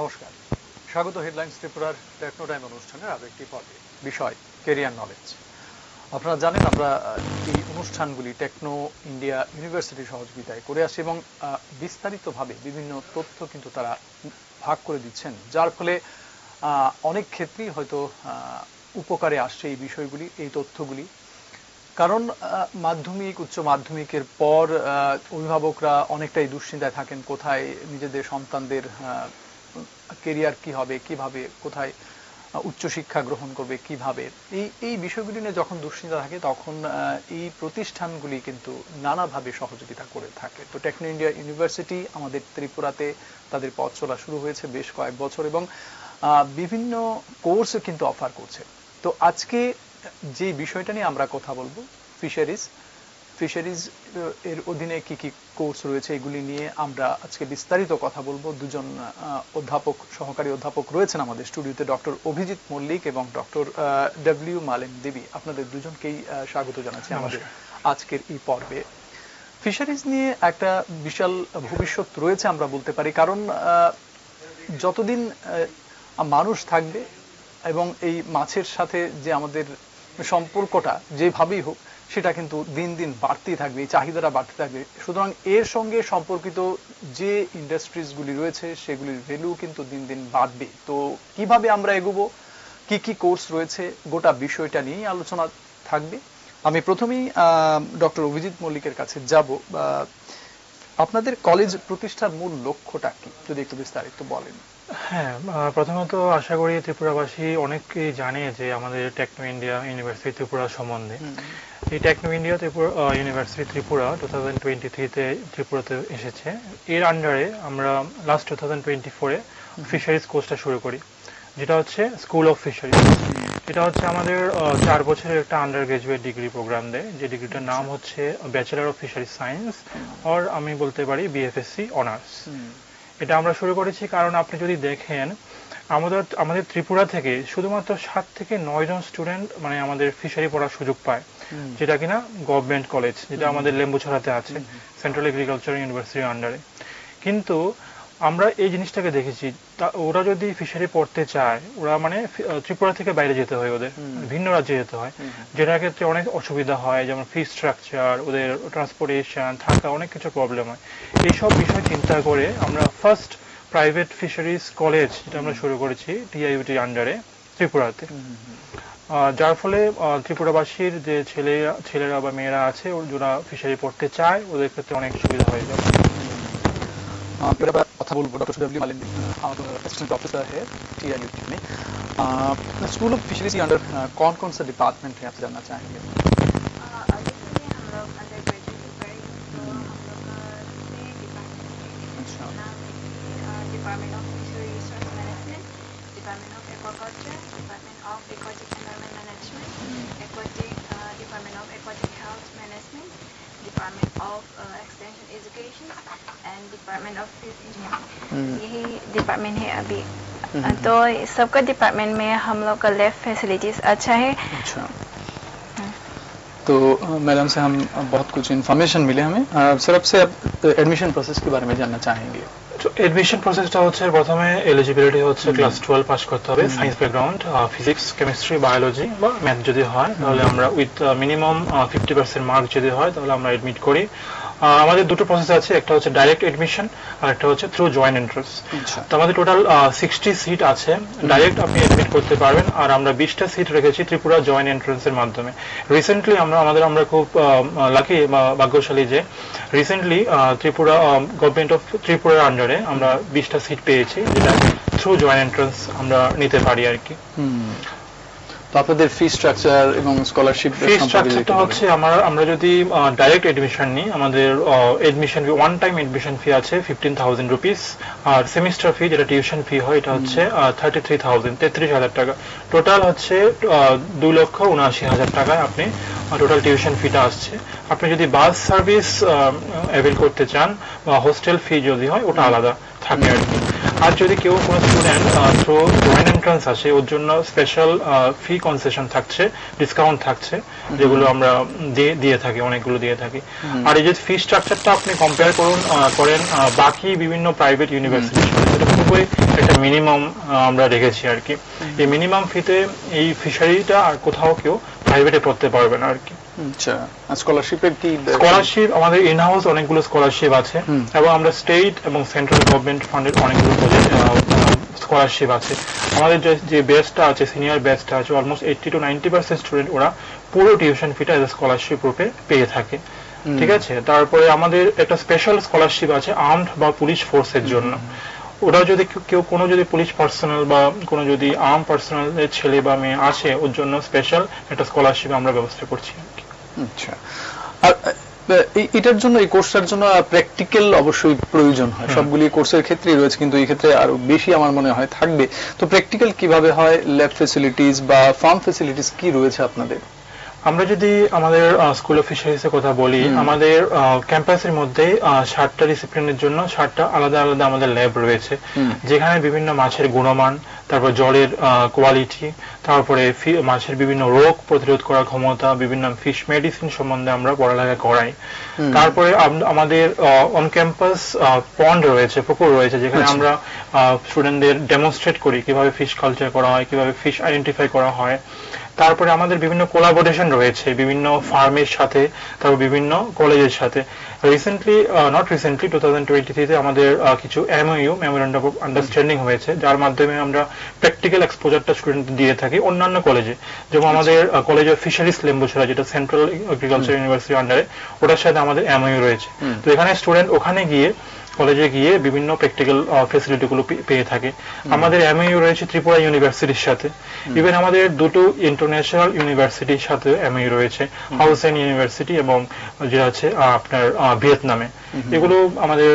নমস্কার। স্বাগত হেডলাইন্স ত্রিপুরার টেকনো টাইম অনুষ্ঠানের আরও একটি পর্বে। বিষয় কেরিয়ার নলেজ আপনারা জানেন, আমরা এই অনুষ্ঠানগুলি টেকনো ইন্ডিয়া ইউনিভার্সিটি সহযোগিতায় করে আসি এবং বিস্তারিতভাবে বিভিন্ন তথ্য কিন্তু তারা ভাগ করে দিচ্ছেন, যার ফলে অনেক ক্ষেত্রেই হয়তো উপকারে আসছে এই বিষয়গুলি, এই তথ্যগুলি। কারণ মাধ্যমিক, উচ্চ মাধ্যমিকের পর অভিভাবকরা অনেকটাই দুশ্চিন্তায় থাকেন, কোথায় নিজেদের সন্তানদের কেরিয়ার কি হবে, কীভাবে, কোথায় উচ্চশিক্ষা গ্রহণ করবে, কীভাবে? এই এই বিষয়গুলি নিয়ে যখন দুশ্চিন্তা থাকে, তখন এই প্রতিষ্ঠানগুলি কিন্তু নানাভাবে সহযোগিতা করে থাকে। তো টেকনো ইন্ডিয়া ইউনিভার্সিটি আমাদের ত্রিপুরাতে তাদের পথ চলা শুরু হয়েছে বেশ কয়েক বছর এবং বিভিন্ন কোর্স কিন্তু অফার করছে। তো আজকে যে বিষয়টা নিয়ে আমরা কথা বলব, ফিশারিজ ফিশারিজ এর অধীনে কি কি কোর্স রয়েছে এগুলি নিয়ে আমরা আজকে বিস্তারিত কথা বলব। দুজন অধ্যাপক সহকারী অধ্যাপক রয়েছেন আমাদের স্টুডিওতে ডক্টর অভিজিৎ মল্লিক এবং ডক্টর ডব্লিউ মালেন দেবী। আপনাদের দুজনকেই স্বাগত জানাচ্ছি আমাদের আজকের এই পর্বে। ফিশারিজ নিয়ে একটা বিশাল ভবিষ্যৎ রয়েছে আমরা বলতে পারি কারণ আহ, যতদিন মানুষ থাকবে এবং এই মাছের সাথে যে আমাদের সম্পর্কটা যেভাবেই হোক সেটা কিন্তু দিন দিন বাড়তেই থাকবে এই চাহিদাটা বাড়তে থাকবে। সুতরাং এর সঙ্গে সম্পর্কিত যে ইন্ডাস্ট্রিজগুলি রয়েছে সেগুলির ভ্যালু কিন্তু দিন দিন বাড়বে। তো কীভাবে আমরা এগোবো কি কি কোর্স রয়েছে গোটা বিষয়টা নিয়েই আলোচনা থাকবে। আমি প্রথমেই ডক্টর অভিজিৎ মল্লিকের কাছে যাব। আপনাদের কলেজ প্রতিষ্ঠার মূল লক্ষ্যটা কি? যদি একটু বিস্তারিত বলেন। হ্যাঁ প্রথমত আশা করি ত্রিপুরাবাসী অনেকেই জানে যে আমাদের টেকনো ইন্ডিয়া ইউনিভার্সিটি ত্রিপুরা সম্বন্ধে। এই Techno India Tripura university Tripura two thousand twenty থ্রিতে ত্রিপুরাতে এসেছে। এর আন্ডারে আমরা লাস্ট টু থাউজেন্ড টোয়েন্টি ফোরে ফিশারিজ কোর্সটা শুরু করি, যেটা হচ্ছে স্কুল অফ ফিশারিজ এটা হচ্ছে আমাদের চার বছরের একটা আন্ডার গ্রাজুয়েট ডিগ্রি প্রোগ্রাম দেয়, যে ডিগ্রিটার নাম হচ্ছে bachelor of fisheries science or আমি বলতে পারি বিএফএসসি অনার্স এটা আমরা শুরু করেছি কারণ আপনি যদি দেখেন, আমাদের আমাদের ত্রিপুরা থেকে শুধুমাত্র সাত থেকে নয় জন স্টুডেন্ট মানে আমাদের ফিশারি পড়ার সুযোগ পায়। যেটা কিনা গভর্নমেন্ট কলেজ যেটা আমাদের লেম্বুছড়াতে আছে সেন্ট্রাল এগ্রিকালচার ইউনিভার্সিটির আন্ডারে কিন্তু আমরা এই জিনিসটাকে দেখেছি তা ওরা যদি ফিশারি পড়তে চায় ওরা মানে ত্রিপুরা থেকে বাইরে যেতে হয় ওদের ভিন্ন রাজ্যে যেতে হয় যেটার ক্ষেত্রে অনেক অসুবিধা হয় যেমন ফি স্ট্রাকচার ওদের ট্রান্সপোর্টেশন থাকা অনেক কিছু প্রবলেম হয়। এইসব বিষয় চিন্তা করে আমরা ফার্স্ট প্রাইভেট ফিশারিজ কলেজ যেটা আমরা শুরু করেছি টিআইউটির আন্ডারে ত্রিপুরাতে। যার ফলে আহ, ত্রিপুরাবাসীর যে ছেলে ছেলেরা বা মেয়েরা আছে ও- যারা ফিশারি পড়তে চায় ওদের ক্ষেত্রে অনেক সুবিধা হয়ে যাবে अ, फिर अब কথা বলবো डॉक्टर डब्ल्यू मालिन आप असिस्टेंट प्रोफेसर है टीआईयू में स्कूल ऑफ फिशरीज के अंडर कौन कौन सा डिपार्टमेंट है आप जानना चाहेंगे डिपार्टमेंट है अभी तो सबका डिपार्टमेंट में हम लोग का लैब फैसिलिटीज अच्छा है अच्छा तो अ, मैडम से हम अ, बहुत कुछ इन्फॉर्मेशन मिले हमें अ, सर अब से अब एडमिशन प्रोसेस के बारे में जानना चाहेंगे তো এডমিশন প্রসেসটা হচ্ছে প্রথমে এলিজিবিলিটি হচ্ছে ক্লাস টুয়েলভ পাস করতে হবে science background physics chemistry biology বা ম্যাথ যদি হয় তাহলে আমরা with minimum fifty percent mark যদি হয় তাহলে আমরা এডমিট করি আহ, আমাদের দুটো প্রসেস আছে একটা হচ্ছে ডাইরেক্ট এডমিশন আর একটা হচ্ছে থ্রু জয়েন্ট এন্ট্রান্স তো আমাদের টোটাল সিক্সটি সিট আছে। ডাইরেক্ট আপনি এডমিট করতে পারবেন আর আমরা বিশটা সিট রেখেছি ত্রিপুরা জয়েন্ট এন্ট্রান্সের মাধ্যমে। রিসেন্টলি আমরা আমাদের আমরা খুব লাকি বা ভাগ্যশালী যে রিসেন্টলি ত্রিপুরা গভর্নমেন্ট অফ ত্রিপুরার আন্ডারে আমরা বিশটা সিট পেয়েছি যেটা থ্রু জয়েন্ট এন্ট্রান্স আমরা নিতে পারি আর কি। তো আপনাদের ফি স্ট্রাকচার এবং স্কলারশিপ ফি স্ট্রাকচারটা হচ্ছে আমরা আমরা যদি ডাইরেক্ট এডমিশন নিই আমাদের admission fee one time admission fee আছে ফিফটিন থাউজেন্ড রুপিস আর সেমিস্টার ফি যেটা টিউশন ফি হয় এটা হচ্ছে থার্টি থ্রি থাউজেন্ড তেত্রিশ হাজার টাকা। টোটাল হচ্ছে দুই লক্ষ উনআশি হাজার টাকায় আপনি টোটাল টিউশন ফিটা আসছে। আপনি যদি বাস সার্ভিস অ্যাভেল করতে চান বা হোস্টেল ফি যদি হয় ওটা আলাদা থাকে আর কি। আর যদি কেউ কোনো স্টুডেন্ট থ্রু জয়েন্ট এন্ট্রান্স আসে ওর জন্য স্পেশাল ফি কনসেশন থাকছে ডিসকাউন্ট থাকছে যেগুলো আমরা দিয়ে দিয়ে থাকি অনেকগুলো দিয়ে থাকি। আর এই যে ফি স্ট্রাকচারটা আপনি কম্পেয়ার করুন আহ, করেন বাকি বিভিন্ন প্রাইভেট ইউনিভার্সিটির সাথে সেটা খুবই একটা মিনিমাম আমরা রেখেছি আর কি। এই মিনিমাম ফিতে এই ফিশারিটা আর কোথাও কেউ প্রাইভেটে পড়তে পারবে না আর কি। আচ্ছা। স্কলারশিপের কি স্কলারশিপ আমাদের ইন হাউস অনেকগুলো স্কলারশিপ আছে এবং আমরা স্টেট এবং সেন্ট্রাল গভর্নমেন্ট ফান্ডের অনেকগুলো স্কলারশিপ আছে। আমাদের যে ব্যাচটা আছে সিনিয়র ব্যাচটা আছে almost eighty to ninety percent student ওরা পুরো টিউশন ফিটা স্কলারশিপ রূপে পেয়ে থাকে। ঠিক আছে? তারপরে আমাদের একটা স্পেশাল স্কলারশিপ আছে আর্মড বা পুলিশ ফোর্সের জন্য। ওরা যদি কেউ- কোনো যদি পুলিশ পার্সোনাল বা কোনো যদি আর্ম পার্সোনালের ছেলে বা মেয়ে আসে ওর জন্য স্পেশাল একটা স্কলারশিপ আমরা ব্যবস্থা করছি। আচ্ছা। আর এটার জন্য এই কোর্সটার জন্য প্র্যাকটিক্যাল অবশ্যই প্রয়োজন হয়। সবগুলি কোর্সের ক্ষেত্রেই রয়েছে কিন্তু এই ক্ষেত্রে আরও বেশি আমার মনে হয় থাকবে। তো প্র্যাকটিক্যাল কীভাবে হয়? ল্যাব ফেসিলিটিস বা ফার্ম ফেসিলিটিস কি রয়েছে আপনাদের? আমরা যদি আমাদের স্কুল অফ ফিশারিজের কথা বলি। আমাদের ক্যাম্পাসের মধ্যে ষাটটা ডিসিপ্লিনের জন্য ষাটটা আলাদা আলাদা আমাদের ল্যাব রয়েছে। যেখানে বিভিন্ন মাছের গুণমান তারপর জলের কোয়ালিটি তারপরে মাছের বিভিন্ন রোগ প্রতিরোধ করার ক্ষমতা বিভিন্ন ফিশ মেডিসিন সম্বন্ধে আমরা পড়ালেখা করাই। তারপরে আমাদের অন ক্যাম্পাস পন্ড রয়েছে পুকুর রয়েছে যেখানে আচ্ছা। আমরা স্টুডেন্টদের ডেমনস্ট্রেট করি কীভাবে ফিশ কালচার করা হয় কীভাবে ফিশ আইডেন্টিফাই করা হয়। তারপরে আমাদের বিভিন্ন কোলাবোরেশন রয়েছে বিভিন্ন ফার্মের সাথে তারপর বিভিন্ন কলেজের সাথে। Recently not recently two thousand টোয়েন্টিতে আমাদের কিছু এমওইউ মেমোরেন্ডাম অফ আন্ডারস্ট্যান্ডিং হয়েছে যার মাধ্যমে আমরা প্র্যাকটিক্যাল এক্সপোজারটা স্টুডেন্ট দিয়ে থাকি অন্যান্য কলেজে যেমন আমাদের কলেজ অফ ফিশারিজ লেম্বুছড়া যেটা সেন্ট্রাল এগ্রিকালচার ইউনিভার্সিটি আন্ডারে ওটার সাথে আমাদের এমওইউ রয়েছে। তো এখানে স্টুডেন্ট ওখানে গিয়ে কলেজে গিয়ে বিভিন্ন প্র্যাকটিক্যাল ফেসিলিটি গুলো পেয়ে থাকে। আমাদের এমইউ রয়েছে ত্রিপুরা ইউনিভার্সিটির সাথে। ইভেন আমাদের দুটো ইন্টারন্যাশনাল ইউনিভার্সিটির সাথে এমইউ রয়েছে। হাউসেন ইউনিভার্সিটি এবং যেটা আছে আপনার ভিয়েতনামে এগুলো আমাদের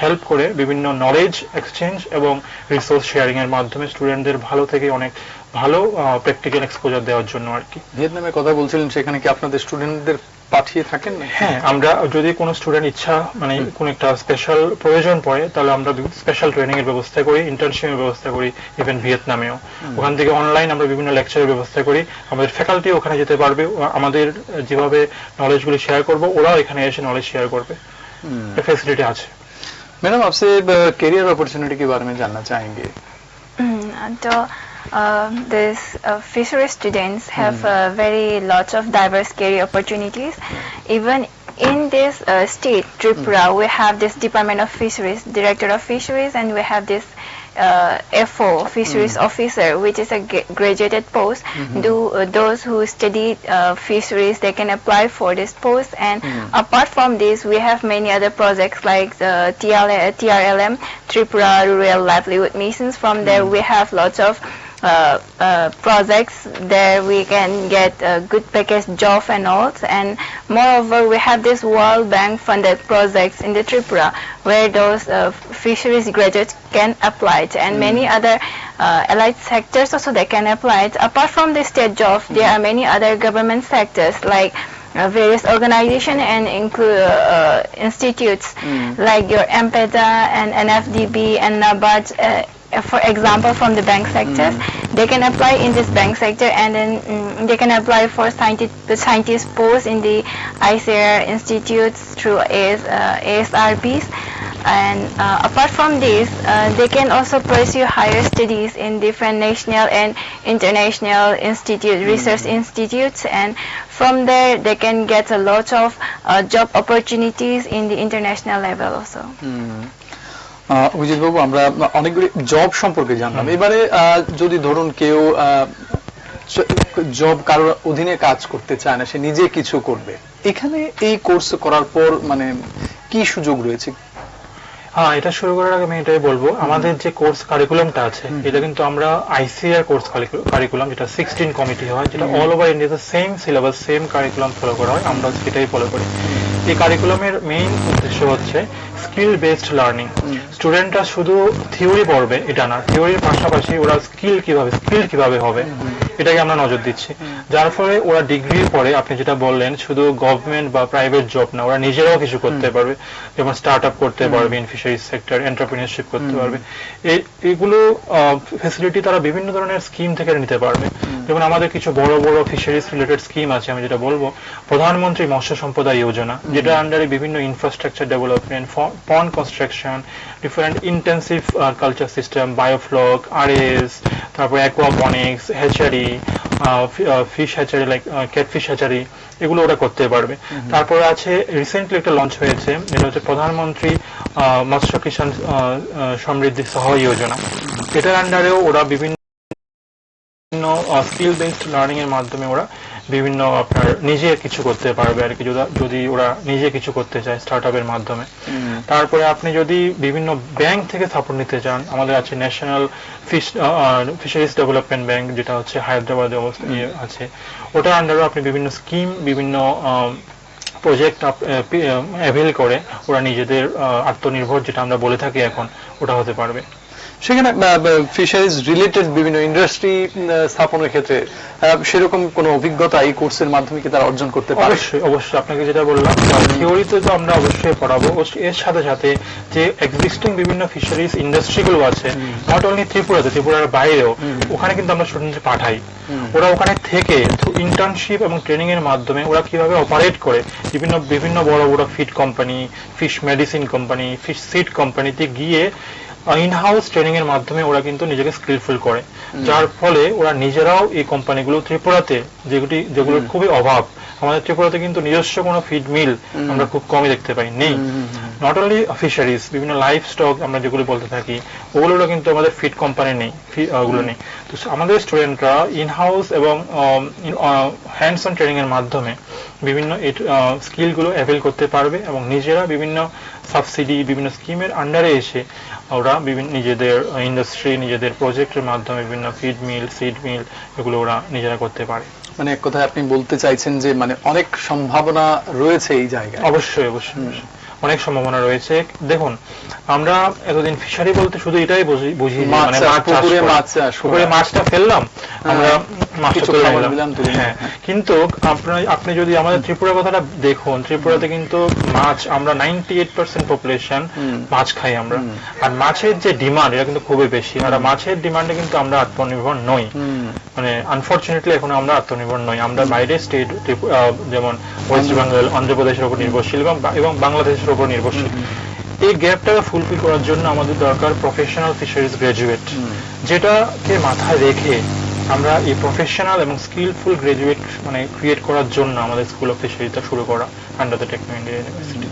হেল্প করে বিভিন্ন নলেজ এক্সচেঞ্জ এবং রিসোর্স শেয়ারিং এর মাধ্যমে স্টুডেন্টদের ভালো থেকে অনেক ভালো প্র্যাকটিক্যাল এক্সপোজার দেওয়ার জন্য আর কি। ভিয়েতনামের কথা বলছিলেন সেখানে কি আপনাদের স্টুডেন্টদের পাঠিয়ে থাকেন না হ্যাঁ আমরা যদি কোনো স্টুডেন্ট ইচ্ছা মানে কোন একটা স্পেশাল প্রয়োজন পড়ে তাহলে আমরা স্পেশাল ট্রেনিং এর ব্যবস্থা করি ইন্টার্নশিপের ব্যবস্থা করি ইভেন ভিয়েতনামেও ওখান থেকে অনলাইন আমরা বিভিন্ন লেকচারের ব্যবস্থা করি আমাদের ফ্যাকাল্টি ওখানে যেতে পারবে ও আমাদের যেভাবে নলেজগুলি শেয়ার করব ওরাও এখানে এসে নলেজ শেয়ার করবে ফেসিলিটি আছে मैडम आपसे करियर अपॉर्चुनिटी के बारे में जानना चाहेंगे So, uh, these uh, fishery students have uh, very lots of diverse career opportunities. Even in this uh, state, Tripura, we have this Department of Fisheries, Director of Fisheries, and we have this uh, FO, Fisheries Officer, which is a gra- graduated post. Do uh, those who study uh, fisheries, they can apply for this post. And apart from this, we have many other projects like the TRLM, Tripura Rural Livelihood Missions. From there, we have lots of projects there we can get a good package job and all. And moreover we have this World Bank funded projects in the Tripura where those uh, fisheries graduates can apply it. And many other uh, allied sectors also they can apply it. Apart from the state job there are many other government sectors like uh, various organizations and include uh, uh, institutes like your MPEDA and NFDB and NABARD uh, for example from the bank sectors they can apply in this bank sector and then mm, they can apply for scientist scientist posts in the ICR institutes through AS, uh, ASRBs and uh, apart from this uh, they can also pursue higher studies in different national and international institute research institutes. And from there they can get a lot of uh, job opportunities in the international level also Abhijit বাবু আমরা অনেকগুলি job সম্পর্কে জানলাম। এবারে যদি ধরুন কেউ job কারোর অধীনে কাজ করতে চায় না সে নিজে কিছু করবে। এখানে এই কোর্স করার পর মানে কি সুযোগ রয়েছে? হ্যাঁ এটা শুরু করার আগে আমি এটাই বলব। আমাদের যে কোর্স কারিকুলামটা আছে এটা কিন্তু আমরা আইসিআর কোর্স কারিকুলাম যেটা সিক্সটিন কমিটি হয় যেটা অল ওভার ইন্ডিয়াতে same syllabus same curriculum follow করা হয় আমরা সেটাই ফলো করি। এই কারিকুলামের মেইন উদ্দেশ্য হচ্ছে স্কিল বেসড লার্নিং স্টুডেন্টরা শুধু থিওরি পড়বে এটা না থিওরির পাশাপাশি ওরা স্কিল কীভাবে স্কিল কীভাবে হবে? এটাকে আমরা নজর দিচ্ছি। যার ফলে ওরা ডিগ্রির পরে আপনি যেটা বললেন শুধু গভর্নমেন্ট বা প্রাইভেট জব না ওরা নিজেরাও কিছু করতে পারবে। যেমন স্টার্ট আপ করতে পারবে ইন ফিশারিজ সেক্টর এন্টারপ্রিনারশিপ করতে পারবে। এগুলো ফেসিলিটি তারা বিভিন্ন ধরনের স্কিম থেকে নিতে পারবে। যেমন আমাদের কিছু বড় বড় ফিশারিজ রিলেটেড স্কিম আছে আমি যেটা বলব। প্রধানমন্ত্রী মৎস্য সম্পদা যোজনা যেটা আন্ডারে বিভিন্ন infrastructure development pond construction different intensive culture system biofloc R S তারপর aquaponics hatchery fish hatchery like catfish hatchery এগুলো ওরা করতে পারবে। তারপরে আছে রিসেন্টলি একটা লঞ্চ হয়েছে এটা হচ্ছে প্রধানমন্ত্রী আহ, মৎস্য কিষাণ সমৃদ্ধি সহ যোজনা। এটার আন্ডারেও ওরা বিভিন্ন স্কিল বেসড লার্নিং এর মাধ্যমে ওরা বিভিন্ন আপনার নিজে কিছু করতে পারবে আর কি যদি- ওরা নিজে কিছু করতে চায় স্টার্ট আপের মাধ্যমে তারপরে আপনি যদি বিভিন্ন ব্যাংক থেকে সাপোর্ট নিতে চান আমাদের আছে national fish fisheries development bank যেটা হচ্ছে হায়দ্রাবাদে অবস্থা ইয়ে আছে। ওটার আন্ডারও আপনি বিভিন্ন স্কিম বিভিন্ন প্রজেক্ট অ্যাভেল করে ওরা নিজেদের আত্মনির্ভর যেটা আমরা বলে থাকি এখন ওটা হতে পারবে। সেখানে ফিশারিজ রিলেটেড বিভিন্ন ইন্ডাস্ট্রি স্থাপনের ক্ষেত্রে সেরকম কোনো অভিজ্ঞতা এই কোর্সের মাধ্যমে কি তারা অর্জন করতে পারে? অবশ্যই অবশ্যই আপনাকে যেটা বললাম থিওরিতে তো আমরা অবশ্যই পড়াবো। এর সাথে সাথে যে এক্সিস্টিং বিভিন্ন ফিশারিজ ইন্ডাস্ট্রিগুলো আছে নট অনলি ত্রিপুরাতে ত্রিপুরার বাইরেও ওখানে কিন্তু আমরা স্টুডেন্টদের পাঠাই। ওরা ওখানে থেকে ইন্টার্নশিপ এবং ট্রেনিং এর মাধ্যমে ওরা কীভাবে অপারেট করে বিভিন্ন বিভিন্ন বড় বড় feed company fish medicine company fish seed কোম্পানিতে গিয়ে ইন হাউস ট্রেনিং এর মাধ্যমে ওরা কিন্তু নিজেকে স্কিলফুল করে। যার ফলে ওরা নিজেরাও এই কোম্পানিগুলো ত্রিপুরাতে যেগুলি যেগুলোর খুবই অভাব আমাদের ত্রিপুরাতে কিন্তু নিজস্ব কোনো ফিড মিল আমরা খুব কমই দেখতে পাই নেই। নট অনলি ফিশারিজ বিভিন্ন লাইফ স্টক আমরা যেগুলো বলতে থাকি ওগুলো কিন্তু আমাদের ফিড কোম্পানি নেই ওগুলো নেই। তো আমাদের স্টুডেন্টরা ইন হাউস এবং হ্যান্ডস অন ট্রেনিং এর মাধ্যমে বিভিন্ন স্কিলগুলো অ্যাভেল করতে পারবে এবং নিজেরা বিভিন্ন সাবসিডি বিভিন্ন স্কিমের আন্ডারে এসে ওরা বিভিন্ন নিজেদের ইন্ডাস্ট্রি নিজেদের প্রজেক্টের মাধ্যমে বিভিন্ন ফিড মিল সিড মিল এগুলো ওরা নিজেরা করতে পারে। মানে এক কথায় আপনি বলতে চাইছেন যে মানে অনেক সম্ভাবনা রয়েছে এই জায়গায়। অবশ্যই অবশ্যই। অনেক সম্ভাবনা রয়েছে। দেখুন আমরা এতদিন ফিশারি বলতে শুধু এটাই বুঝি মানে পুকুরে মাছ। পুকুরে মাছটা ফেললাম। আমরা হ্যাঁ কিন্তু আপনি যদি আমাদের ত্রিপুরা কথাটা দেখুন ত্রিপুরাতে কিন্তু মাছ আমরা নাইনটি এইট পার্সেন্ট পপুলেশন মাছ খাই আমরা। আর মাছের যে ডিমান্ড এটা কিন্তু খুবই বেশি। আর মাছের ডিমান্ডে কিন্তু আমরা আত্মনির্ভর নই। মানে আনফরচুনেটলি এখন আমরা আত্মনির্ভর নই। আমরা বাইরে স্টেট যেমন ওয়েস্ট বেঙ্গল অন্ধ্রপ্রদেশের উপর নির্ভরশীল এবং এবং বাংলাদেশের উপর নির্ভরশীল। এই গ্যাপটাকে ফুলফিল করার জন্য আমাদের দরকার প্রফেশনাল ফিশারিজ গ্রাজুয়েট যেটাকে মাথায় রেখে আমরা এই প্রফেশনাল এবং স্কিলফুল গ্রাজুয়েট মানে ক্রিয়েট করার জন্য আমাদের স্কুল অফ ফিশারিজটা শুরু করা under the Techno India university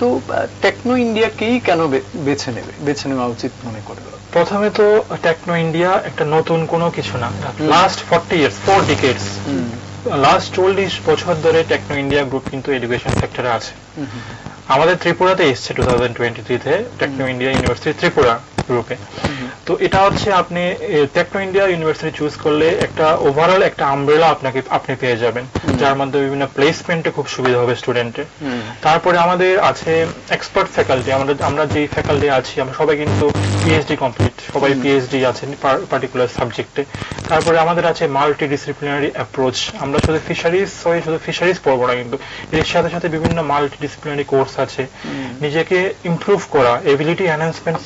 তো টেকনো ইন্ডিয়াকেই কেন বেছে নেবে? বেছে নেওয়া উচিত মনে করে? প্রথমে তো টেকনো ইন্ডিয়া একটা নতুন কোনো কিছু না। Last forty years four decades last চল্লিশ বছর ধরে টেকনো ইন্ডিয়া গ্রুপ কিন্তু এডুকেশন সেক্টরে আছে। আমাদের ত্রিপুরাতে এসছে টু থাউজেন্ড টোয়েন্টি থ্রিতে টেকনো ইন্ডিয়া ইউনিভার্সিটি ত্রিপুরা গ্রুপে তো এটা হচ্ছে আপনি টেকনো ইন্ডিয়া ইউনিভার্সিটি চুজ করলে একটা ওভারঅল একটা আমব্রেলা আপনাকে আপনি পেয়ে যাবেন। যার মধ্যে বিভিন্ন প্লেসমেন্টে খুব সুবিধা হবে স্টুডেন্টের তারপরে আমাদের আছে এক্সপার্ট ফ্যাকাল্টি আমাদের আমরা যেই ফ্যাকাল্টি আছি আমরা সবাই কিন্তু পিএইচডি কমপ্লিট সবাই পিএইচডি আছেন পার্টিকুলার সাবজেক্টে তারপরে আমাদের আছে মাল্টি ডিসিপ্লিনারি অ্যাপ্রোচ আমরা শুধু ফিশারিজ সরি শুধু ফিশারিজ পড়ব না কিন্তু এর সাথে সাথে বিভিন্ন মাল্টি ডিসিপ্লিনারি কোর্স আছে নিজেকে ইমপ্রুভ করা এবিলিটি এনহ্যান্সমেন্ট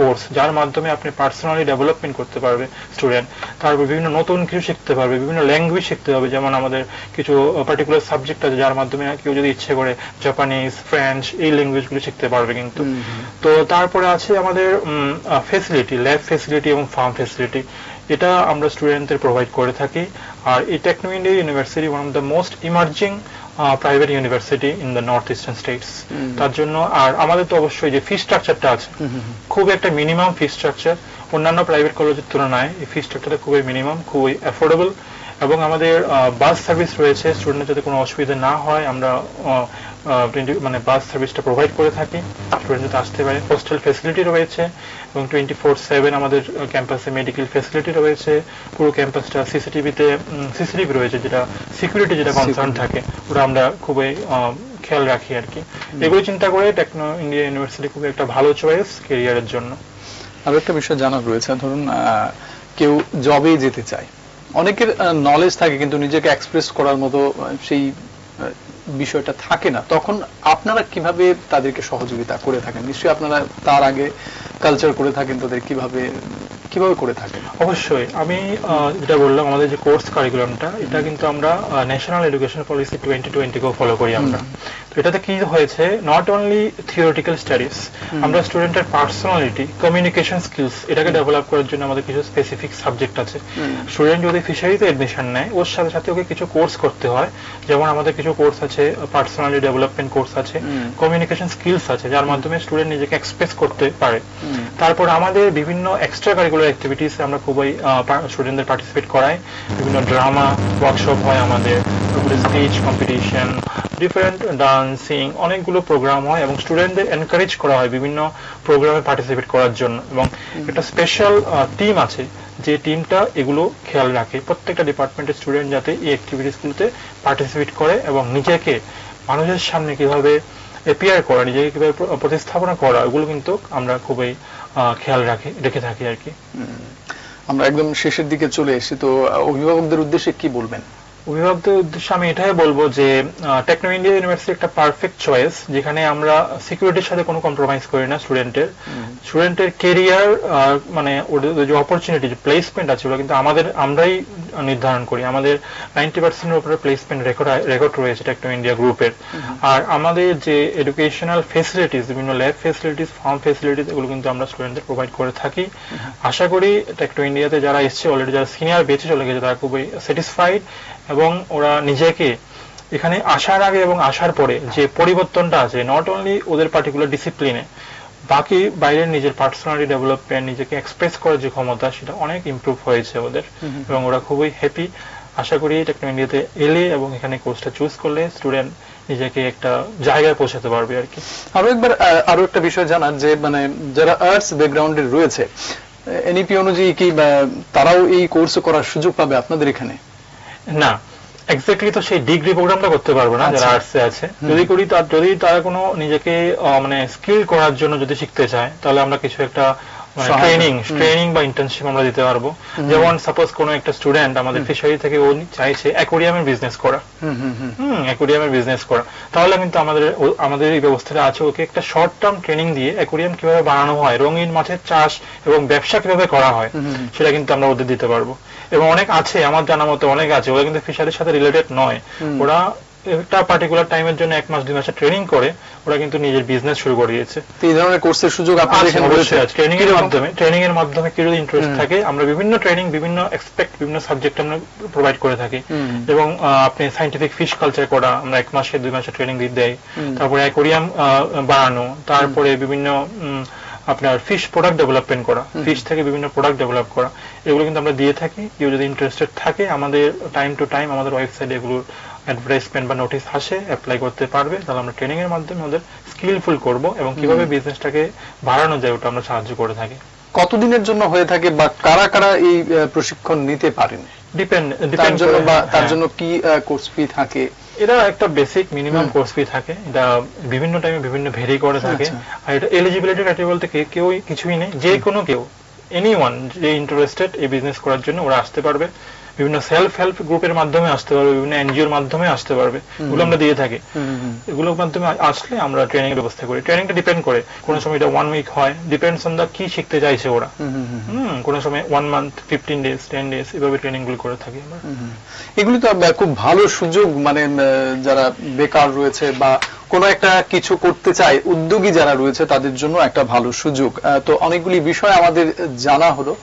কোর্স যার মাধ্যমে আপনি পার্সোনালি ডেভেলপমেন্ট করতে পারবে স্টুডেন্ট তারপর বিভিন্ন নতুন কিছু শিখতে পারবে বিভিন্ন ল্যাঙ্গুয়েজ শিখতে হবে যেমন আমাদের কিছু পার্টিকুলার সাবজেক্ট আছে যার মাধ্যমে কেউ যদি ইচ্ছে করে জাপানিজ ফ্রেঞ্চ এই ল্যাঙ্গুয়েজগুলো শিখতে পারবে কিন্তু। তো তারপরে আছে আমাদের ফেসিলিটি ল্যাব ফেসিলিটি এবং ফার্ম ফেসিলিটি এটা আমরা স্টুডেন্টদের প্রোভাইড করে থাকি। আর এই Techno India university one of the most emerging private university in the north eastern states তার জন্য আর আমাদের তো অবশ্যই যে ফি স্ট্রাকচারটা আছে খুব একটা মিনিমাম ফি স্ট্রাকচার অন্যান্য প্রাইভেট কলেজের তুলনায় এই ফি স্ট্রাকচারটা খুবই মিনিমাম খুবই অ্যাফোর্ডেবল এবং আমাদের বাস সার্ভিস রয়েছে স্টুডেন্টের যাতে কোনো অসুবিধা না হয় আমরা আহ, আহ, 20 মানে বাস সার্ভিসটা প্রোভাইড করে থাকি। স্টুডেন্ট আসতে পারে। হোস্টেল ফেসিলিটি রয়েছে এবং টোয়েন্টি ফোর সেভেন আমাদের ক্যাম্পাসে মেডিকেল ফেসিলিটি রয়েছে। পুরো ক্যাম্পাসটা সিসিটিভিতে সিসিটিভি রয়েছে যেটা সিকিউরিটি যেটা কনসার্ন থাকে ওটা আমরা খুবই খেয়াল রাখি আর কি। এগুলো চিন্তা করে টেকনো ইন্ডিয়া ইউনিভার্সিটি খুবই একটা ভালো চয়েস কেরিয়ারের জন্য। আর একটা বিষয় জানার রয়েছে। ধরুন কেউ জবে যেতে চায়। অনেকের নলেজ থাকে কিন্তু নিজেকে এক্সপ্রেস করার মতো সেই বিষয়টা থাকে না তখন আপনারা কীভাবে তাদেরকে সহযোগিতা করে থাকেন? নিশ্চয়ই আপনারা তার আগে কালচার করে থাকেন তাদের কীভাবে কীভাবে করে থাকেন? অবশ্যই। আমি আহ, যেটা বললাম আমাদের যে কোর্স কারিকুলামটা এটা কিন্তু আমরা ন্যাশনাল এডুকেশন পলিসি টোয়েন্টি টোয়েন্টিকেও ফলো করি আমরা। তো এটাতে কি হয়েছে? নট অনলি থিওরিটিক্যাল স্টাডিজ আমরা স্টুডেন্টের পার্সোনালিটি কমিউনিকেশন স্কিলস এটাকে ডেভেলপ করার জন্য আমাদের কিছু স্পেসিফিক সাবজেক্ট আছে। স্টুডেন্ট যদি ফিশারিতে এডমিশন নেয় ওর সাথে সাথে ওকে কিছু কোর্স করতে হয়। যেমন আমাদের কিছু কোর্স আছে পার্সোনালি ডেভেলপমেন্ট কোর্স আছে কমিউনিকেশন স্কিলস আছে যার মাধ্যমে স্টুডেন্ট নিজেকে এক্সপ্রেস করতে পারে। তারপর আমাদের বিভিন্ন এক্সট্রা কারিকুলার অ্যাক্টিভিটিস আমরা খুবই স্টুডেন্টদের পার্টিসিপেট করাই। বিভিন্ন ড্রামা ওয়ার্কশপ হয় আমাদের। তারপরে স্পিচ কম্পিটিশন ডিফারেন্ট ডান্সিং অনেকগুলো প্রোগ্রাম হয় এবং স্টুডেন্টদের এনকারেজ করা হয় বিভিন্ন প্রোগ্রামে পার্টিসিপেট করার জন্য এবং একটা স্পেশাল টিম আছে যে টিমটা এগুলো খেয়াল রাখে। প্রত্যেকটা ডিপার্টমেন্টের স্টুডেন্ট যাতে এই অ্যাক্টিভিটিসগুলোতে পার্টিসিপেট করে এবং নিজেকে মানুষের সামনে কীভাবে এপিয়ার করা নিজেকে কীভাবে প্রতিস্থাপনা করা এগুলো কিন্তু আমরা খুবই খেয়াল রাখি রেখে থাকি আর কি। আমরা একদম শেষের দিকে চলে এসেছি তো অভিভাবকদের উদ্দেশ্যে কি বলবেন? অভিভাবকদের উদ্দেশ্যে আমি এটাই বলব যে টেকনো ইন্ডিয়া ইউনিভার্সিটি একটা পারফেক্ট চয়েস যেখানে আমরা সিকিউরিটির সাথে কোনো কম্প্রোমাইজ করি না স্টুডেন্টের স্টুডেন্টের কেরিয়ার মানে ওদের যে অপরচুনিটি যে প্লেসমেন্ট আছে ওগুলো কিন্তু আমাদের আমরাই নির্ধারণ করি। আমাদের নাইনটি পার্সেন্টের উপরে প্লেসমেন্ট রেকর্ড রেকর্ড রয়েছে টেকনো ইন্ডিয়া গ্রুপের আর আমাদের যে এডুকেশনাল ফেসিলিটিস বিভিন্ন ল্যাব ফেসিলিটিস ফার্ম ফেসিলিটিস এগুলো কিন্তু আমরা স্টুডেন্টদের প্রোভাইড করে থাকি। আশা করি টেকনো ইন্ডিয়াতে যারা এসছে অলরেডি যারা সিনিয়র বেঁচে চলে গেছে তারা খুবই স্যাটিসফাইড এবং ওরা নিজেকে এখানে আসার আগে এবং আসার পরে যে পরিবর্তনটা আছে নট অনলি ওদের পার্টিকুলার ডিসিপ্লিনে বাকি বাইরের নিজের পার্সোনালি ডেভেলপমেন্ট নিজেকে এক্সপ্রেস করার যে ক্ষমতা সেটা অনেক ইমপ্রুভ হয়েছে ওদের। এবং ওরা খুবই হ্যাপি আশা করি টেকনো ইন্ডিয়াতে এলে এবং এখানে কোর্সটা চুজ করলে স্টুডেন্ট নিজেকে একটা জায়গায় পৌঁছাতে পারবে আর কি। আরও একবার আরও একটা বিষয় জানার যে মানে যারা আর্টস ব্যাকগ্রাউন্ডের রয়েছে এনইপি অনুযায়ী কি তারাও এই কোর্স করার সুযোগ পাবে আপনাদের এখানে? না এক্স্যাক্টলি তো সেই ডিগ্রি প্রোগ্রামটা করতে পারব না যারা আচ্ছা। আর্টসে আছে যদি করি তার যদি তারা কোনো নিজেকে মানে স্কিল করার জন্য যদি শিখতে চায় তাহলে আমরা কিছু একটা। ট্রেনিং ট্রেনিং বা ইন্টার্নশিপ আমরা দিতে পারব। যেমন সাপোজ কোনো একটা স্টুডেন্ট আমাদের ফিশারি থেকে ও চাইছে অ্যাকোরিয়ামের বিজনেস করা। হুম অ্যাকোরিয়ামের বিজনেস করা। তাহলে কিন্তু আমাদের আমাদের এই ব্যবস্থাটা আছে ওকে একটা শর্ট টার্ম ট্রেনিং দিয়ে অ্যাকোরিয়াম কীভাবে বানানো হয় রঙিন মাছের চাষ এবং ব্যবসা কীভাবে করা হয়। সেটা কিন্তু আমরা ওদের দিতে পারব। এবং অনেক আছে আমার জানা মতো অনেক আছে ওরা কিন্তু ফিশারির সাথে রিলেটেড নয়। ওরা একটা পার্টিকুলার টাইমের জন্য এক মাস দুই মাসের ট্রেনিং করে ওরা কিন্তু নিজের বিজনেস শুরু করে দিয়েছে। তো এই ধরনের কোর্সের সুযোগ আপনাদের এখানে রয়েছে ট্রেনিং এর মাধ্যমে ট্রেনিং এর মাধ্যমে কি যদি ইন্টারেস্ট থাকে আমরা বিভিন্ন ট্রেনিং বিভিন্ন এক্সপেক্ট বিভিন্ন সাবজেক্ট আমরা প্রোভাইড করে থাকি। এবং আপনি সাইন্টিফিক ফিশ কালচার করা আমরা এক মাসে দুই মাসে ট্রেনিং দিয়ে দেয় তারপরে অ্যাকোরিয়াম বানানো তারপরে বিভিন্ন আপনার ফিশ প্রোডাক্ট ডেভেলপমেন্ট করা। ফিশ থেকে বিভিন্ন প্রোডাক্ট ডেভেলপ করা। এগুলো কিন্তু আমরা দিয়ে থাকি। কেউ যদি ইন্টারেস্টেড থাকে আমাদের টাইম টু টাইম আমাদের ওয়েবসাইটে এগুলোর অ্যাডভার্টাইজমেন্ট বা নোটিশ আসে অ্যাপ্লাই করতে পারবে তাহলে আমরা ট্রেনিং এর মাধ্যমে ওদের স্কিলফুল করব এবং কীভাবে বিজনেসটাকে বাড়ানো যায় ওটা আমরা সাহায্য করে থাকি। কতদিনের জন্য হয়ে থাকে বা কারা কারা এই প্রশিক্ষণ নিতে পারেন? ডিপেন্ড তার জন্য বা তার হ্যাঁ। জন্য কি কোর্স ফি থাকে? এটা একটা বেসিক মিনিমাম কোর্স ফি থাকে। এটা বিভিন্ন টাইমে বিভিন্ন ভেরি করে থাকে। আচ্ছা। আর এটা এলিজিবিলিটি ক্রাইটেরিয়া বলতে কে- কেউই কিছুই নেই। যে কোনো কেউ এনি ওয়ান যে ইন্টারেস্টেড এই বিজনেস করার জন্য ওরা আসতে পারবে। বিভিন্ন সেলফ হেল্প গ্রুপের মাধ্যমে আসতে পারবে বিভিন্ন এনজিওর মাধ্যমে আসতে পারবে এগুলো আমরা দিয়ে থাকি। এগুলোর মাধ্যমে আসলে আমরা ট্রেনিং ব্যবস্থা করি। ট্রেনিংটা ডিপেন্ড করে। কোনো সময় এটা ওয়ান উইক হয় ডিপেন্ডস অন দা কি শিখতে চাইছে ওরা। হুম কোনো সময় one month fifteen days ten days এভাবে ট্রেনিংগুলো করে থাকি আমরা। এগুলি তো খুব ভালো সুযোগ মানে যারা বেকার রয়েছে বা কোনো একটা কিছু করতে চায় উদ্যোগী যারা রয়েছে তাদের জন্য একটা ভালো সুযোগ। তো অনেকগুলি বিষয় আমাদের জানা হলো।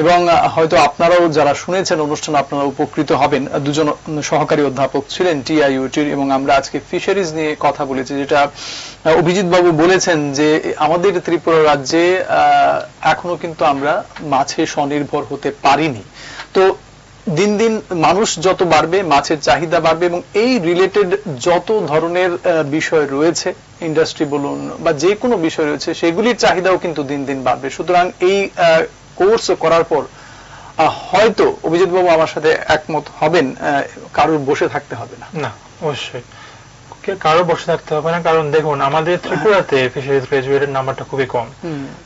এবং হয়তো আপনারাও যারা শুনেছেন অনুষ্ঠান, আপনারা উপকৃত হবেন। দুজন সহকারী অধ্যাপক ছিলেন টিআইইউটির এবং আমরা আজকে ফিশারিজ নিয়ে কথা বলেছি, যেটা অভিজিৎ বাবু বলেছেন যে, আমাদের ত্রিপুরা রাজ্যে এখনও কিন্তু আমরা মাছে স্বনির্ভর হতে পারিনি। তো দিন দিন মানুষ যত বাড়বে, মাছের চাহিদা বাড়বে এবং এই রিলেটেড যত ধরনের বিষয় রয়েছে ইন্ডাস্ট্রি বলুন বা যে কোনো বিষয় রয়েছে, সেগুলির চাহিদাও কিন্তু দিন দিন বাড়বে। সুতরাং এই কোর্স করার পর হয়তো অভিজিৎ বাবু আমার সাথে একমত হবেন কারোর বসে থাকতে হবে না। না অবশ্যই। কারও বসে থাকতে হবে না কারণ দেখুন আমাদের ত্রিপুরাতে ফিশারিজ গ্রাজুয়েটের নাম্বারটা খুবই কম।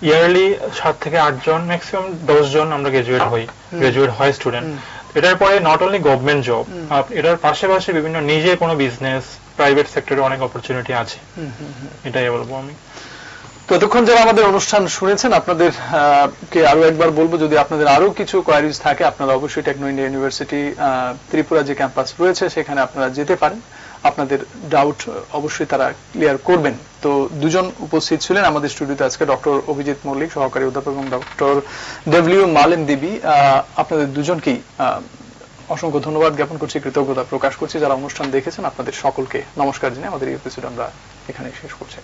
ইয়ারলি সাত থেকে আট জন ম্যাক্সিমাম দশ জন আমরা গ্রাজুয়েট হই গ্রাজুয়েট হয় স্টুডেন্ট এটার পরে নট অনলি গভর্নমেন্ট জব এটার পাশাপাশি বিভিন্ন নিজে কোনো বিজনেস প্রাইভেট সেক্টরে অনেক অপরচুনিটি আছে। এটাই বলব আমি। তো এতক্ষণ যারা আমাদের অনুষ্ঠান শুনেছেন, আপনাদের কে আরও একবার বলব, যদি আপনাদের আরও কিছু কোয়ারিজ থাকে, আপনারা অবশ্যই টেকনো ইন্ডিয়া ইউনিভার্সিটি ত্রিপুরা যে ক্যাম্পাস রয়েছে, সেখানে আপনারা যেতে পারেন। আপনাদের ডাউট অবশ্যই তারা ক্লিয়ার করবেন। তো দুজন উপস্থিত ছিলেন আমাদের স্টুডিওতে আজকে ডক্টর অভিজিৎ মল্লিক, সহকারী অধ্যাপক এবং ডক্টর ডব্লিউ মালেন দেবী। আপনাদের দুজনকেই অসংখ্য ধন্যবাদ জ্ঞাপন করছি, কৃতজ্ঞতা প্রকাশ করছি। যারা অনুষ্ঠান দেখেছেন, আপনাদের সকলকে নমস্কার জানিয়ে আমাদের এই এপিসোড আমরা এখানে শেষ করছি।